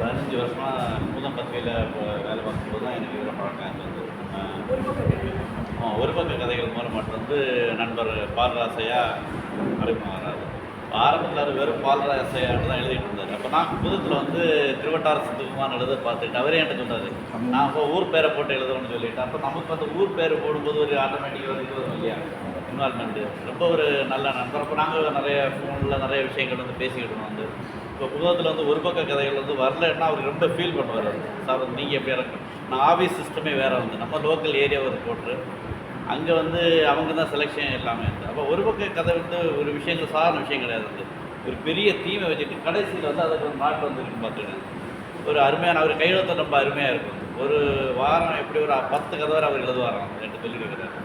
பதினஞ்சு வருஷமாக நூதன் பத்திரிகையில் வேலை பார்க்கும்போது தான் எனக்கு இதில் பழக்கம் வந்து ஒரு பக்க கதைகள். மூலம். மட்டும் வந்து நண்பர் பால்ராசையாக அறிமுகம் ஆகிறாரு ஆரம்பத்தில் அவர் வெறும் பால்ராசையான்னு தான் எழுதிட்டு இருந்தார். அப்போ நான் புதுத்தில் வந்து திருவட்டார சித்துக்குமார் எழுத பார்த்துட்டு அவரே என்கிட்ட சொன்னார் நான் இப்போ ஊர் பேரை போட்டு எழுதணும்னு சொல்லிட்டு. அப்போ நமக்கு வந்து ஊர் பேர் போடும்போது ஒரு ஆட்டோமேட்டிக்காக ஒரு இது வரும் இல்லையா? இன்வால்மெண்ட்டு ரொம்ப ஒரு நல்ல நண்பர். அப்போ நாங்கள் நிறைய ஃபோனில் நிறைய விஷயங்கள் வந்து பேசிக்கிட்டு வந்து. இப்போ புத்தகத்தில் வந்து ஒரு பக்க கதைகள் வந்து வரலன்னா அவர் ரொம்ப ஃபீல் பண்ணுவார். சார் வந்து நீங்கள் எப்படி இறக்கணும் நான் ஆஃபீஸ் சிஸ்டமே வேறு வந்து. நம்ம லோக்கல் ஏரியாவை போட்டு அங்கே வந்து அவங்க தான் செலெக்ஷன் எல்லாமே இருந்து அப்போ ஒரு பக்கம் கதை வந்து ஒரு விஷயங்கள் சாதாரண விஷயம் கிடையாது ஒரு பெரிய தீமை வச்சுட்டு கடைசியில் வந்து அதுக்கு ஒரு மாற்றம் வந்துருக்கு பார்த்துக்கேன் ஒரு அருமையான அவர் கையெழுத்து ரொம்ப அருமையாக இருக்கும். ஒரு வாரம் எப்படி ஒரு பத்து கதை வரை அவர் எழுதுவாராம் ரெண்டு சொல்லியிருக்கிறார்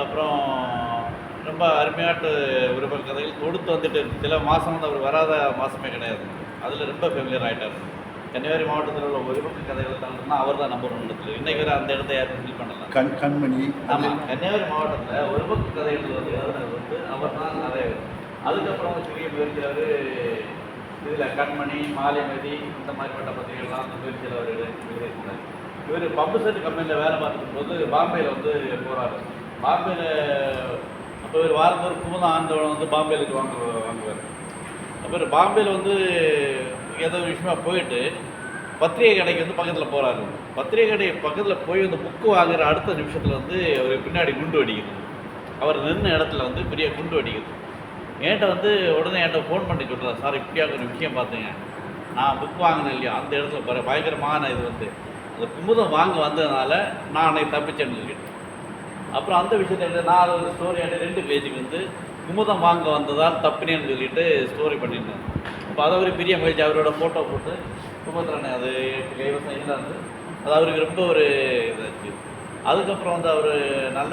அப்புறம் ரொம்ப அருமையாட்டு பக்கம் கதைகள் கொடுத்து வந்துட்டு சில மாதம் வந்து அவர் வராத மாதமே கிடையாது. அதில் ரொம்ப ஃபெமிலியர் ஆகிட்டார் கன்னியாகுமரி மாவட்டத்தில் உள்ள விருப்ப கதைகள் தாண்டா அவர் தான் நம்பர் ஒன்று இடத்துல. இன்னைக்கு வரை அந்த இடத்த யாரும் ஃபில் பண்ணலாம் கண் கண்மணி ஆமாம் கன்னியாகுமரி மாவட்டத்தில் ஒருபக்க கதைகள் வந்து எழுதுனது வந்து அவர் தான் நிறைய. அதுக்கப்புறம் சிறிய முயற்சியார் இதில் கண்மணி மாலைமதி இந்த மாதிரிப்பட்ட பத்திரிகைகள்லாம் அந்த முயற்சியில் அவர் எழுதியிருந்தார் இவர் பம்பு செட் கம்பெனியில் வேலை பார்த்துக்கும் போது பாம்பேயில் வந்து போகிறாரு பாம்பேயில் அப்போ இவர் வாரத்தோறு குமுதம் ஆண்டவன் வந்து பாம்பேலுக்கு வாங்க வாங்குவார். அப்புறம் பாம்பேயில் வந்து ஏதோ ஒரு விஷயமா போயிட்டு பத்திரிகை கடைக்கு வந்து பக்கத்தில் போகிறாரு பத்திரிகை கடை பக்கத்தில் போய் வந்து புக்கு வாங்குற அடுத்த நிமிஷத்தில் வந்து அவர் பின்னாடி குண்டு வெடிக்குது. அவர் நின்ன இடத்துல வந்து பெரிய குண்டு வெடிக்குது. என்கிட்ட வந்து உடனே என்கிட்ட ஃபோன் பண்ணி சொல்கிறார் சார் இப்படியாக ஒரு விஷயம் பார்த்தீங்க. நான் புக் வாங்கினேன் இல்லையா? அந்த இடத்துல பாரு பயங்கரமான இது வந்து. அந்த குமுதம் வாங்க வந்ததுனால நான் அன்னைக்கு தப்பிச்சேன்னு சொல்லிட்டு. அப்புறம் அந்த விஷயத்தை நான் அது ஒரு ஸ்டோரி ரெண்டு பேஜுக்கு வந்து குமுதம் வாங்க வந்ததால் தப்புனேன்னு சொல்லிட்டு ஸ்டோரி பண்ணியிருந்தேன். அப்போ அதை ஒரு பெரிய முயற்சி அவரோட ஃபோட்டோ போட்டு சுபத்திரனை அது கைவசம் வந்து அது. அவருக்கு ரொம்ப ஒரு இதாச்சு. அதுக்கப்புறம் வந்து அவர் நல்ல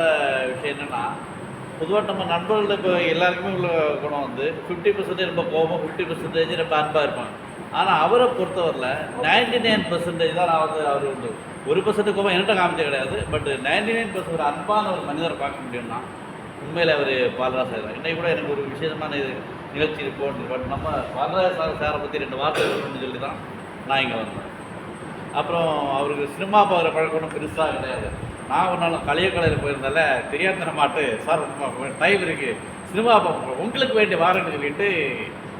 விஷயம் என்னென்னா பொதுவாக நம்ம நண்பர்கள் இப்போ எல்லாருக்குமே உள்ள குணம் வந்து ஃபிஃப்டி பர்சன்டேஜ் ரொம்ப கோபம் ஃபிஃப்டி பர்சன்டேஜ் ரொம்ப அன்பாக இருப்பாங்க. ஆனால் அவரை பொறுத்தவரையில் நைன்டி நைன் பர்சன்டேஜ் தான் நான் வந்து அவர் வந்து ஒரு பர்சன்ட் கோபம் என்கிட்ட காமிச்ச கிடையாது. பட் நைன்டி நைன் பர்சன்ட் ஒரு அன்பான ஒரு மனிதரை பார்க்க முடியும்னா உண்மையில் அவர் பாலராஜ் சார் இன்னைக்கு கூட எனக்கு ஒரு விசேஷமான இது நிகழ்ச்சி இருக்கும் பட் நம்ம பாலராஜ் சார் சாரை பற்றி ரெண்டு வார்த்தை சொல்லணும்னு சொல்லி தான் நான் இங்கே வந்தேன். அப்புறம் அவருக்கு சினிமா பார்க்குற பழக்கம் ஒன்றும் பெருசாக கிடையாது. நான் ஒரு நாள் கலையக்கலையில் போயிருந்தால தெரியாத மாட்டு சார் டைம் இருக்குது சினிமா பார்க்க உங்களுக்கு வேண்டிய வாரன்னு சொல்லிட்டு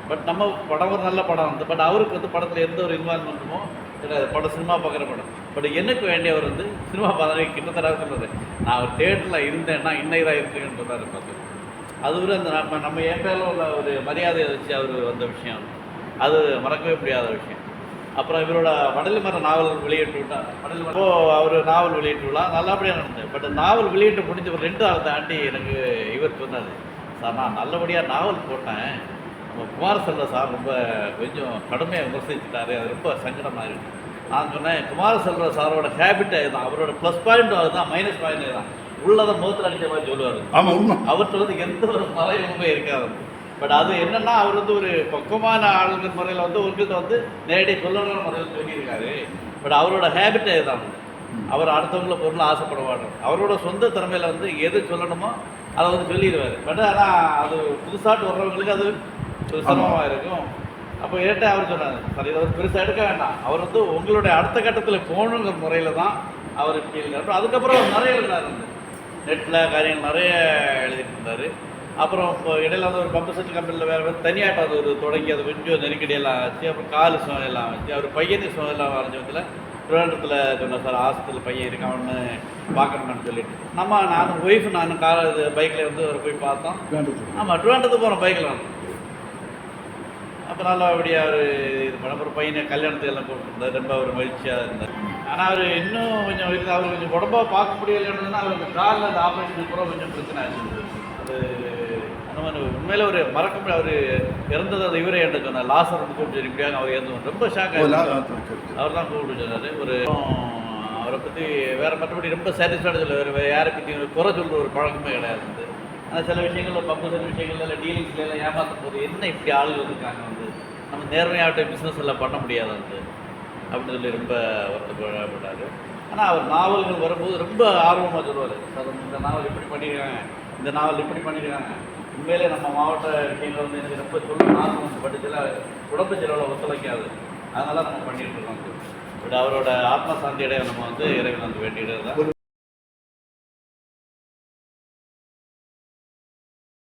பட் நம்ம படம் ஒரு நல்ல படம். வந்து பட் அவருக்கு வந்து படத்தில் எந்த ஒரு இன்வால்மெண்ட்டுமோ கிடையாது. படம் சினிமா பார்க்குற படம். பட் எனக்கு வேண்டியவர் வந்து சினிமா பார்த்தாலே கிட்டத்தட்ட சொல்கிறது நான் ஒரு தேட்டரில் இருந்தேன்னா இன்னைக்கு தான் இருக்கேன்னு பார்த்து. அது ஒரு அந்த நம்ம நம்ம என் பேரில் உள்ள ஒரு மரியாதையை வச்சு அவர் வந்த விஷயம். அது மறக்கவே முடியாத விஷயம். அப்புறம் இவரோட வடலி மர நாவல் வெளியிட்டு விட்டா வடலி மரம் இப்போ அவர் நாவல் வெளியிட்டு விடலாம் நல்லபடியாக நடந்தது. பட் நாவல் வெளியிட்டு முடிஞ்ச ஒரு ரெண்டு நாள் தாண்டி எனக்கு இவர் சொன்னார் சார் நான் நல்லபடியாக நாவல் போட்டேன். நம்ம குமார செல்வ சார் ரொம்ப கொஞ்சம் கடுமையாக விமர்சிச்சுட்டாரு. அது ரொம்ப சங்கடமாக இருக்குது நான் சொன்னேன் குமார செல்வ சாரோட ஹேபிட் இதுதான் அவரோட ப்ளஸ் பாயிண்ட் அதுதான் மைனஸ் பாயிண்ட் தான். உள்ளதை முகத்தில் அடித்த மாதிரி சொல்லுவார். ஆமா உண்மை. அவர்கிட்ட வந்து எந்த ஒரு மறைமுகமே இருக்காது. பட் அது என்னன்னா அவர் வந்து ஒரு பக்குவமான ஆளுங்கிற முறையில் வந்து உங்கள்கிட்ட வந்து நேரடியாக சொல்லணுங்கிற முறையில் சொல்லியிருக்காரு. பட் அவரோட ஹேபிட்டே இதுதான் அவர் அடுத்தவங்கள பொருள் ஆசைப்படுவார். அவரோட சொந்த திறமையில வந்து எது சொல்லணுமோ அதை வந்து சொல்லிடுவார். பட் ஆனால் அது புதுசாட்டு வர்றவங்களுக்கு அது ஒரு சிரமமாக இருக்கும். அப்போ ஏட்ட அவர் சொன்னார்? சரி இதை வந்து பெருசாக எடுக்க வேண்டாம். அவர் வந்து உங்களுடைய அடுத்த கட்டத்தில் போகணுங்கிற முறையில் தான் அவர் ஃபீல். அப்புறம் அதுக்கப்புறம் நிறைய வந்து நெட்டில் காரியங்கள் நிறைய எழுதிட்டு இருந்தார். அப்புறம் இப்போ இடையில வந்து ஒரு பம்பு செட் கம்பெனியில் வேறு வேறு தனியாட்டம் அது ஒரு தொடங்கி அது கொஞ்சம் நெருக்கடியெல்லாம் ஆச்சு. அப்புறம் கால் சுகம் எல்லாம் ஆச்சு. அவர் பையனுக்கு சுகம் எல்லாம் வரைஞ்சதில் திருவனந்தபுரத்தில் சொன்னார் சார் ஹாஸ்பிட்டல் பையன் இருக்கான்னு பார்க்கணும்னு சொல்லிட்டு. நம்ம நானும் ஒய்ஃப் நானும் கார் இது பைக்கில் வந்து அவர் போய் பார்த்தோம். ஆமாம் ட்ரிவாண்டத்துக்கு போகிறோம் பைக்கில் வந்து அப்போ நல்லபடியாக அவர் இது பண்ண அப்புறம் பையனை கல்யாணத்துக்கு எல்லாம் கூப்பிட்டுருந்தார் ரொம்ப அவர் மகிழ்ச்சியாக இருந்தார். ஆனால் அவர் இன்னும் கொஞ்சம் இருக்கு. அவர் கொஞ்சம் உடம்பா பார்க்க முடியலைன்னா அவர் அந்த காலில் அந்த ஆப்ரேஷன் கூட கொஞ்சம் பிரச்சனை ஆச்சு அது மாதிரி உண்மையில ஒரு மறக்க முடியாது அவர் இறந்தது. அது இவரே என்று சொன்னார் லாசர் வந்து கூப்பிட்டு இப்படியாக அவர் இறந்து ரொம்ப ஷாக். அவர் தான் கூப்பிட்டு சொன்னார். ஒரு அவரை பற்றி வேற மற்றபடி ரொம்ப சாட்டிஸ்ஃபைடு சொல்ல வேறு யாரை பற்றி குறை சொல்கிற ஒரு பழக்கமே கிடையாது. ஆனால் சில விஷயங்களில் பம்பு சில விஷயங்கள்ல இல்லை டீலிங்ஸ்ல எல்லாம் ஏமாற்றும் போது என்ன இப்படி ஆளுகள் இருக்காங்க வந்து? நம்ம நேர்மையாகட்ட பிஸ்னஸ் எல்லாம் பண்ண முடியாது வந்து. அப்படின்னு சொல்லி ரொம்ப வருத்தப்பட்டார் ஆனால் அவர் நாவல்கள் வரும்போது ரொம்ப ஆர்வமாக சொல்லுவார். சார் இந்த நாவல் இப்படி பண்ணியிருக்காங்க இந்த நாவல் இப்படி பண்ணியிருக்காங்க உண்மையிலே நம்ம மாவட்ட கீழே வந்து எனக்கு ரொம்ப சொல்லணும் ஆர்வம் வந்து பட்டுச்சுல உடம்பு செலவில் ஒத்துழைக்காது. அதனால நம்ம பண்ணிட்டு இருக்கோம். பட் அவரோட ஆத்ம சாந்தியடைய நம்ம வந்து இறைவன் வந்து வேண்டிடுறது தான்.